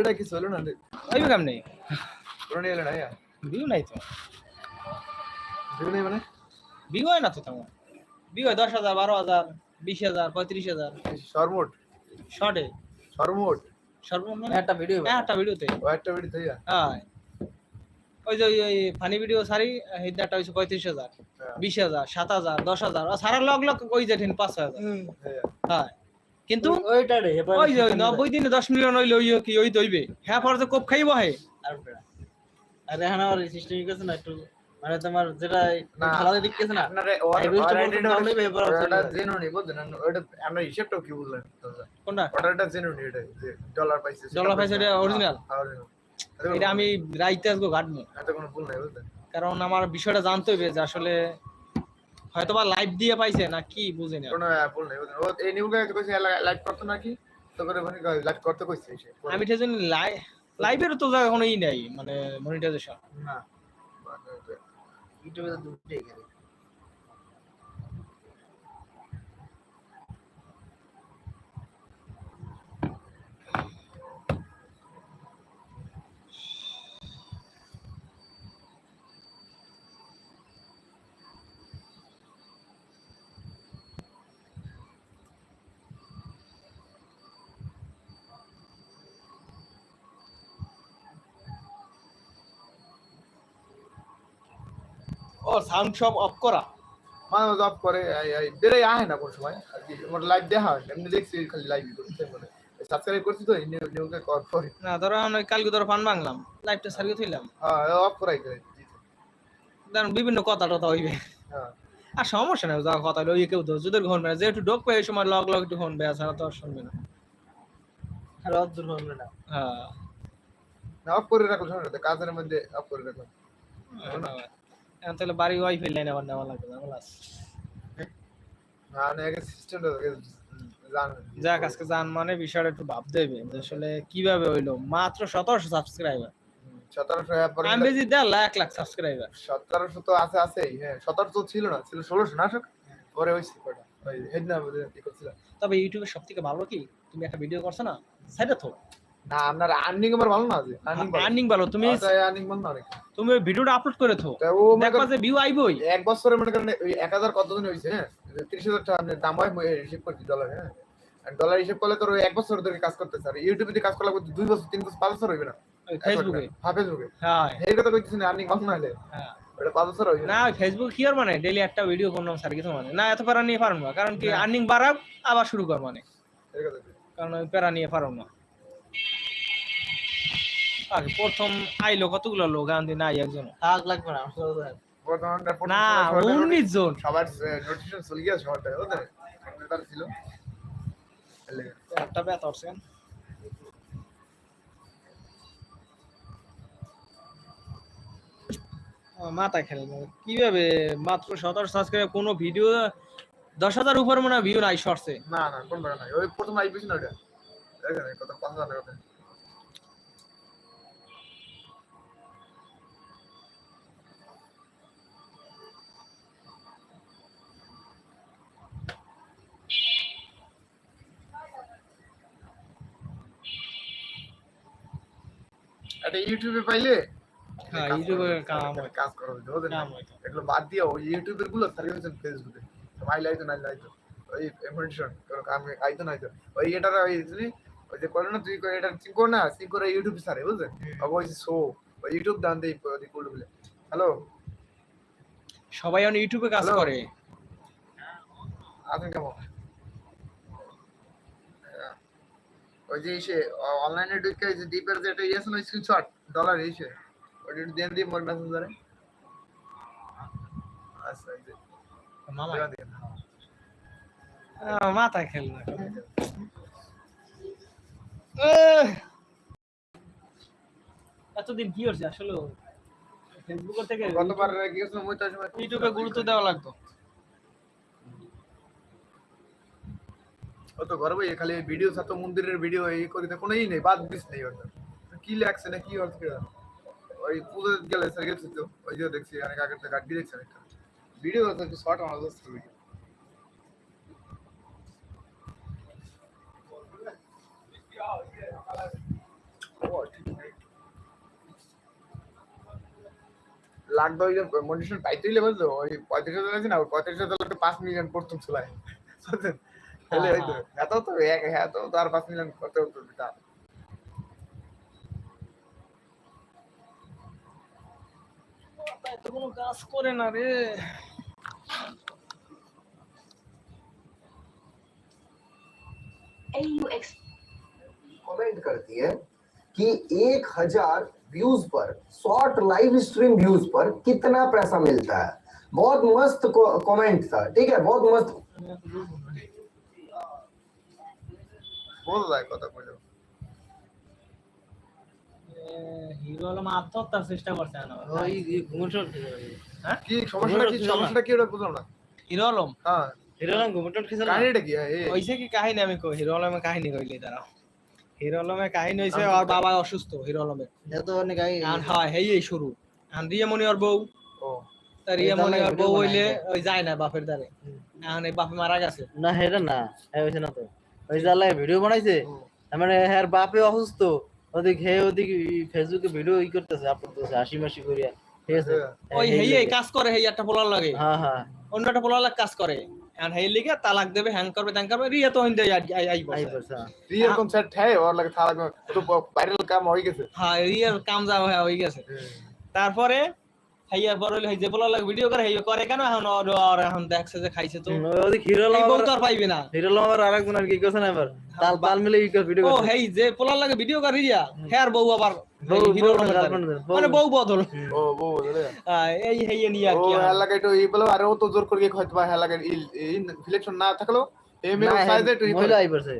এটা কিছু হলো না কেমনে নিয়ে ইয়া ভিউ নাই তো ভিউ নেই মানে ভিউ হয় না তো তেমন ভিউ হয় দশ হাজার বারো হাজার বিশ হাজার পঁয়ত্রিশ হাজার সর্বমোট শর্টে সর্বমোট সর্বমোট একটা ভিডিও একটা ভিডিওতে একটা ভিডিও তাই হ্যাঁ ওই যে ওই- ফানি ভিডিও সারি হিদারটা হয়েছে পঁয়ত্রিশ হাজার হ্যাঁ। বিশ হাজার সাত হাজার দশ হাজার আর সারা লগ লগ ওই যে পাঁচ হাজার হ্যাঁ হ্যাঁ কিন্তু ওই যে নব্বই দিনে দশ মিলিয়ন হইলে ওই কি ওই দইবে? হ্যাঁ পরে তো কোপ খাইব হে। আর। আরে হ্যাঁ আমার সিস্টেম গেছে না একটু মানে তোমার যেটা না। খেলা দিক গেছে না আপনারে এই বীজটা প্রথম দাম নেবে, এবার আর চলবে ওটা না। জেনুনি বুঝলেন ওটা আমরা হিসাবটাও কি বললেন কোনটা? অর্ডারটা জেনুনি এটা ডলার পাইছে ডলার পাইছে এটা original? হ্যাঁ, এটা আমি রাইতে আসব ঘাটবো। এটা কোনো ভুল নাই বুঝলেন কারণ আমার বিষয়টা জানতে হবে যে আসলে হয়তো বা লাইভ দিয়ে পাইছে না কি বুঝি না। কোনো ভুল নাই ও এই নিউ গাইজ কইছে লাইভ করতে নাকি তো করে মানে লাইভ করতে কইছে আমি তো জানি লাইভ লাইভের তো যা কোনো ই নাই মানে মনিটাইজেশন না। ইউটিউবে তো দুটোই গেলে ও সাউন্ড সব অফ করা মানে জব করে বেড়ে আহে না কোন সময় আর কি আমার লাইভ দেখা হয় এমনি দেখছি খালি লাইভ করতে মানে সাবস্ক্রাইব করছি তো নিউ কল করে না ধরো আমি কালকে ধরো বাংলাম লাইভটা সারিয়ে থইলাম হ্যাঁ অফ করাই করে কারণ বিভিন্ন কথা টথা হইবে হ্যাঁ আর সমস্যা নেই যা কথা হইল কেউ তো যদি ঘুরবে না যে একটু ডোক পেয়ে সময় লগ লগ একটু শুনবে ছাড়া তো আর শুনবে না আর অদ্দুর হবে না হ্যাঁ না অফ করে রাখল শোনো কাজের মধ্যে অফ করে রাখল এখন তাহলে বাড়ি ওয়াইফাই লাইন আবার নেওয়া লাগবে সিস্টেমটা জান যাক আজকে জান মানে বিষয়টা একটু ভাবতে হবে যে আসলে কীভাবে হইল? মাত্র সতেরোশো সাবস্ক্রাইবার সতেরোশো লাখ লাখ সাবস্ক্রাইবার সতেরোশো তো আছে আছেই হ্যাঁ সতেরোশো ছিল না ছিল ষোলোশো না পরে কটা ওই হেডনা কি করছিল? তবে ইউটিউবের সব থেকে ভালো কি? তুমি একটা ভিডিও করছ না? সাইডে থো না আপনার আর্নিং আমার ভালো না আছে আর্নিং আর্নিং ভালো। তুমি আর্নিং ভালো না তুমি ওই ভিডিওটা আপলোড করে থো। ও দেখবা যে ভিউ আইবই। এক বছরে মনে করেন কতদিন হ্যাঁ? টাকা দাম হয় হিসেব ডলার হ্যাঁ? ডলার হিসেব করলে ওই এক বছর ধরে কাজ করতেছে। আর ইউটিউবে দিয়ে কাজ করলে দুই বছর তিন বছর পাঁচ বছর হইবে না। ফেসবুকে হ্যাঁ ফেসবুকে হ্যাঁ। এই কথা কইতেছি না আর্নিং ভালো না হলে হ্যাঁ। ফেসবুক কি আর মানে? ডেইলি একটা ভিডিও করলাম স্যার কিছু মানে না এত প্যারা নিয়ে পারব না। কারণ কি আর্নিং বাড়াব আবার শুরু কর মানে। কারণ প্যারা নিয়ে পারব না। আগে প্রথম আইলো কতগুলো লোক? আনতে নাই একজন। থাক লাগবে না না উনিশ জন। সবার নোটিফিকেশন চলে গিয়েছে ছিল? একটা ব্যথা হচ্ছে। মাথা খেলে। কীভাবে মাত্র সতেরো সাবস্ক্রাইব কোনো ভিডিও দশ হাজার উপরে মনে হয় ভিউ নাই শর্টসে না না কোন ব্যাপার নাই। ওই প্রথম আইপিস না ওটা দেখেন এই কথা পাঁচ হাজার কথা এটা ইউটিউবে পাইলে হ্যাঁ কাজ ইউটিউবে করা কাম যাবে, হয় কাজ করা যাবে বুঝলেন? কাম হয় তো। এগুলো বাদ দিয়ে ওই ইউটিউবেরগুলো সার্ভিস ফেসবুকে মাইল আইতো নাইল আইতো ওই এমোশন কোনো কাম আইতো না আইতো ওই এটার ওই তুমি ওই যে করে না তুই এটা সিং কর না সিং করে ইউটিউব সারে বুঝলেন ওই শো ওই ইউটিউব দান দেই ওই বলে হ্যালো সবাই এখন ইউটিউবে কাজ? করে আপনি কেমন। ওই যে সে অনলাইনে ঢুকে যে ডিপের যে একটা ইয়েছে না স্ক্রিনশট ডলার এসে ওটা একটু দেন দিয়ে মোর মেসেঞ্জারে আচ্ছা মামা। মাথা খেল না আহ! এতদিন কি হচ্ছে আসলে ফেসবুক থেকে গতবার গিয়েছিলাম ওই তার সময় ইউটিউবে গুরুত্ব দেওয়া লাগতো। ও তো ঘরে বই খালি ভিডিও সাথে মন্দিরের ভিডিও এই করিতে কোনো ই নেই বাদ দিস নেই ওটা কি লাগছে না কি হচ্ছে ওই পুজো গেলে স্যার গেছি তো ওই যে দেখছি অনেক আগে থেকে গাড়ি দেখছি একটা ভিডিও তো শর্ট আমার দোস্ত লাখ দশ মনিটর পাইতে হইলে বুঝলো ওই পঁয়ত্রিশ হাজার আছে না ওই পঁয়ত্রিশ হাজার লোকে পাঁচ মিলিয়ন প্রথম চুলায় বুঝছেন? তাহলে ওই তো এত তো এক হ্যাঁ তো তো আর পাঁচ মিলিয়ন কত হতো তা তাই তো কোনো কাজ করে না রে AUX कमेंट करती है कि एक हजार व्यूज पर शॉर्ट लाइव स्ट्रीम व्यूज पर कितना पैसा मिलता है बहुत मस्त कमेंट था ठीक है बहुत मस्त বোঝা যায় কথা বলে হিরো হলো আত্মহত্যার চেষ্টা করছে না ওই ঘুমটর কি সমস্যাটা কি সমস্যাটা কি ওটা বুঝলাম না হিরো আলম হ্যাঁ হিরোলাম ঘুমটর খেছিল না কাহিনীটা কি এই হইছে কি কাহিনী আমি কই হিরো আলমের কাহিনী কইলি দাঁড়াও হিরো আলমের কাহিনী হইছে ওর বাবা অসুস্থ হিরো আলমের এত অনেক হয় হেই শুরু। রিয়ামণি ওর বউ। ও। তা রিয়ামণি ওর বউ ভিডিও হইলে ওই যায় না বাপের দ্বারে। এখন এই বাপে মারা গেছে। না হেটা না। হ্যাঁ হয়েছে না তো। ওই জালায় ভিডিও বানাইছে মানে হ্যার বাপে অসুস্থ ওদিক হে ওদিক ফেসবুকে ভিডিও ই করতেছে আপলোড করতেছে হাসি মাসি করিয়া। ঠিক আছে? ওই হেই কাজ করে হেই একটা পোলার লাগে। হ্যাঁ হ্যাঁ। অন্য একটা পোলার লাগে কাজ করে। আর হেই লিগে তালাক দেবে হ্যাং করবে ত্যাং করবে রিয়া তো হিন্দে আই আই আই বসে। রিয়া হ্যাঁ। কনসার্ট হ্যাঁ। ওর লাগে তালাক তো ভাইরাল কাম হয়ে গেছে। হ্যাঁ রিয়ার কাম যা হয়ে গেছে। তারপরে হেইয়ার পর হইল হেই যে পোলার লাগে ভিডিও করে হেই করে। কেন এখন ওর এখন দেখছে যে খাইছে তো? এই বউ আবার তো আর পাইবে না। হিরোলাম আবার আরেকজন আর কি করছে না এবার? তাল তাল মিলে ই করে ভিডিও ও হেই যে পোলার লাগে ভিডিও করে রিয়া হ্যাঁ বউ আবার হিরো বউ। মানে বউ বদল। ও বউ বলে আহ, এই হেই নিয়ে আর কি এলাকায় একটু এই বলে আরে ও তো জোর করে হয়তো বা এলাকায় এই সিলেকশন না থাকল না, সাইজে একটু ই পড়ছে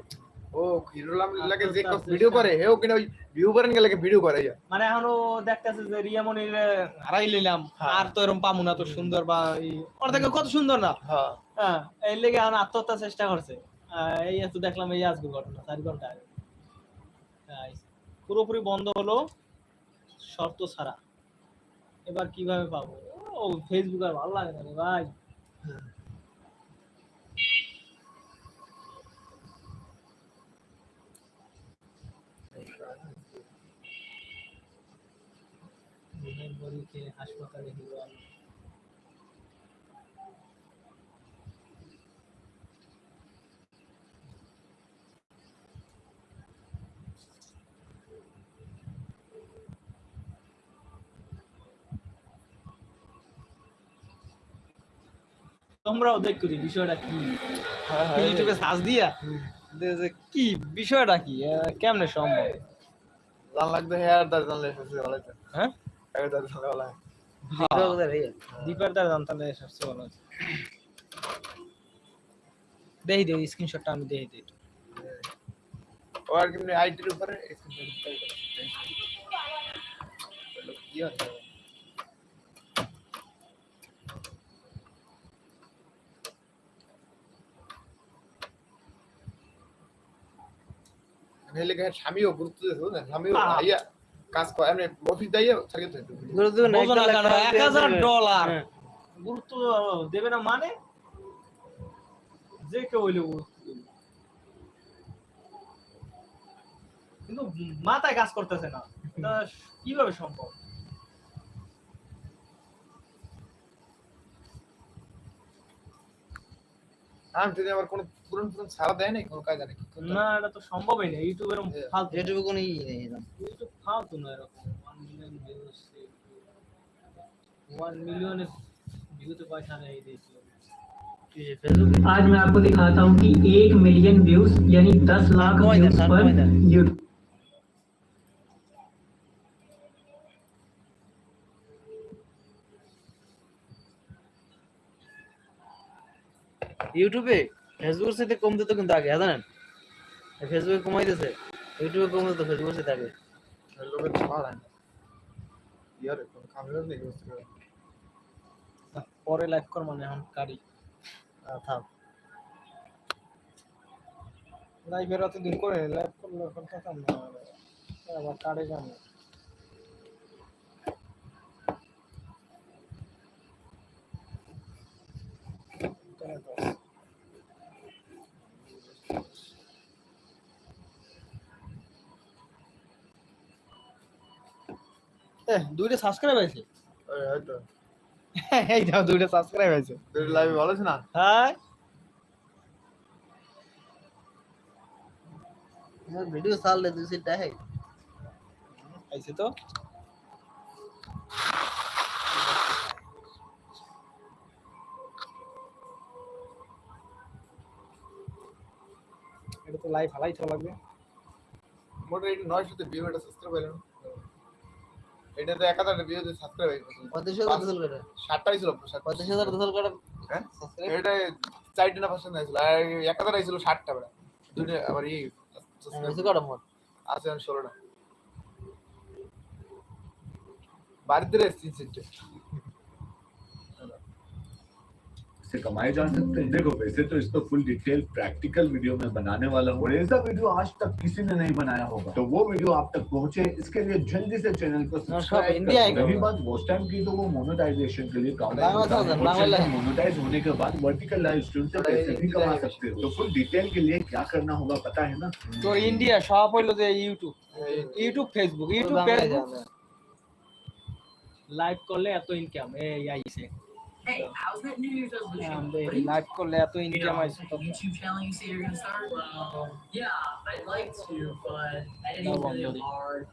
ও হিরোলাম লাগে যে ভিডিও করে হেও কিনা ওই গেলে ভিডিও করে মানে এখন ও দেখতেছে যে রিয়া মনির হারাই নিলাম হ্যাঁ। আর তো এরকম পামু না তো সুন্দর বা ওর থেকে কত সুন্দর না। হ্যাঁ। হ্যাঁ এই লেগে এখন আত্মহত্যার চেষ্টা করছে। এই এত দেখলাম এই আজকে ঘটনা চারি ঘণ্টা আগে পুরোপুরি বন্ধ হলো শর্ত ছাড়া। এবার কীভাবে পাবো? ও ফেসবুক আর ভালো লাগে না ভাই। খেয়ে হাসপাতালে হিরো আলম। তোমরাও দেখো যে বিষয়টা কি। ইউটিউবে সার্চ দিয়া যে কি বিষয়টা কি কেমনে সম্ভব? জান লাগবে হেয়ার দার জানলে হ্যাঁ? ভালো হয়। ভিডিও কোথায় রে? দীপার দ্বারা জানতালে সবচেয়ে ভালো আছে দেখি দেখি স্ক্রিনশটটা আমি দেখি দিই ও আর কেমনি আইটির উপরে? কি হয়? স্বামীও গুরুত্ব দিয়েছে স্বামীও হ্যাঁ। ভাইয়া কাজ করে এমনি অফিস এক হাজার ডলার। হ্যাঁ। গুরুত্ব দেবে না মানে? যে কেউ হইলে কিন্তু মাথায় কাজ করতেছে না। কীভাবে সম্ভব? আমি যদি আবার কোনো পুরন পুরন ছাড়া দেয় না কোনো কাজ না এটা তো সম্ভবই না ইউটিউবের হ্যাঁ। ফালতু। ইউটিউবে কোনো ই নেই। ইউটিউব ফালতু না এরকম ওয়ান মিলিয়ন ভিউজ ওয়ান মিলিয়নের ভিউতে পয়সা নেই দিয়েছিল কি যে ফেসবুক आज मैं आपको दिखाता हूँ कि एक मिलियन व्यूज यानी दस लाख कौन है, व्यूज कौन पर है? यूट्यूब ইউটিউবে ফেসবুকের সাথে কম দিত কিন্তু আগে হ্যাঁ জানেন ফেসবুকে কমাই দিতেছে ইউটিউবে কম দিত ফেসবুকের সাথে আগে লোকের ছাড়া ইয়ারে কোনো কামড় নেই বুঝতে পরে লাইভ কর মানে এখন কারি। থাম। লাইভের অত দিন করে লাইভ করলে এখন কথা না আবার কারে জানো। এ দুইটা সাবস্ক্রাইব আছে। এই দাও দুইটা সাবস্ক্রাইব আছে। লাইভ ভালো আছে না? হ্যাঁ। ভিডিও চাললে দুই সিট দেখে আইছে তো। এটা তো লাইভ হালাই তো লাগবে। মোটর এটা নয়শোতে ভিউ এটা সাবস্ক্রাইব হইল। না এটা তো এক হাজার ভিউ সাবস্ক্রাইব হয়ে কতশো কত করে। ছিল কতশো হাজার দশল করে হ্যাঁ? এটা চারটে না পাঁচটা আইছিল আর এক হাজার আইছিল ষাটটা বেড়া। দুটো আবার এই বেশি কটা মোট? আছে আমি ষোলোটা। বাড়িতে রেখেছি তিনটে से कमाए जा सकते हैं देखो वैसे तो इसको फुल डिटेल प्रैक्टिकल वीडियो में बनाने वाला हूँ और ऐसा वीडियो आज तक किसी ने नहीं बनाया होगा तो वो वीडियो आप तक पहुंचे इसके लिए जल्दी से चैनल को सब्सक्राइब इंडिया करें है रही क्या? बात वो टाइम की तो वो मोनेटाइजेशन के लिए काम बांग्ला था, बांग्ला है। मोनेटाइज होने के बाद वर्टिकल लाइव स्ट्रीम से पैसे भी कमा सकते हो तो फुल डिटेल के लिए क्या करना होगा पता है ना তো ইন্ডিয়া সব হইলো যে ইউটিউব ইউটিউব ফেসবুক ইউটিউব বাংলায় ফেসবুক যাবে। লাইভ করলে এত ইনকাম এই আইছে Hey, how's that New Year's resolution? Damn, baby. Life con lea tu íntima y su YouTube channel you say you're going to start? Well, yeah, I'd like to, but I didn't really hard.